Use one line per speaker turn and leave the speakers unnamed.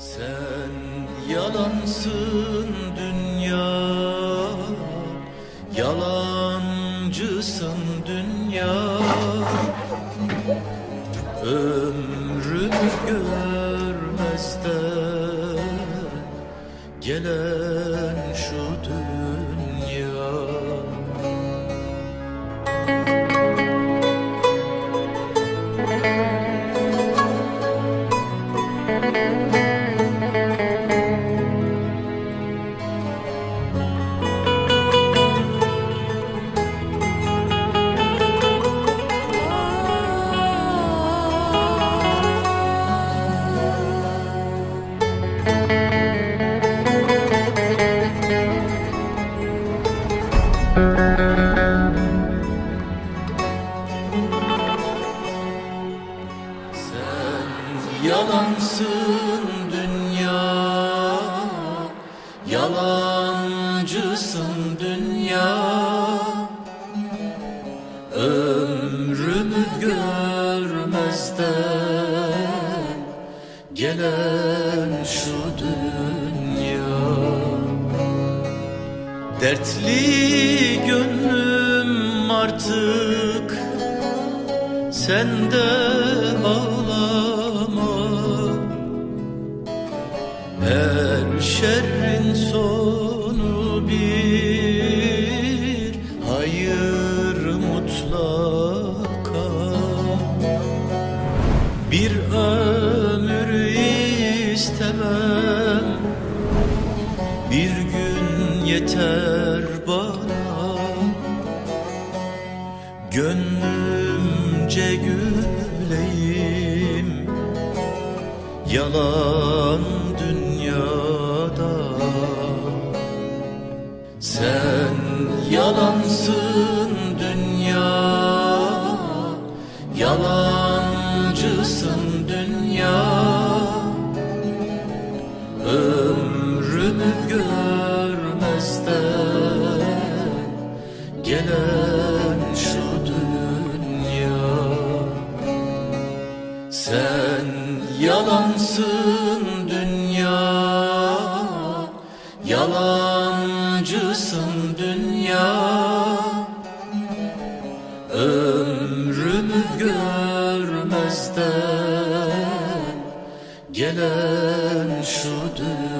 Sen yalansın dünya Yalancısın dünya. Ömrümü görmezden Gelen şu dünya Sen yalansın dünya Yalancısın dünya. Ömrümü görmezden Gelen Dertli gönlüm artık sen de ağlama. Her şerrin sonu bir Hayır mutlaka. Bir ömür istemem Bir yeter bana. Gönlümce güleyim. Yalan dünyada. Sen yalansın dünya. Yalancısın Gelen şu dünya Sen yalansın dünya Yalancısın dünya. Ömrümü görmezden Gelen şu dünya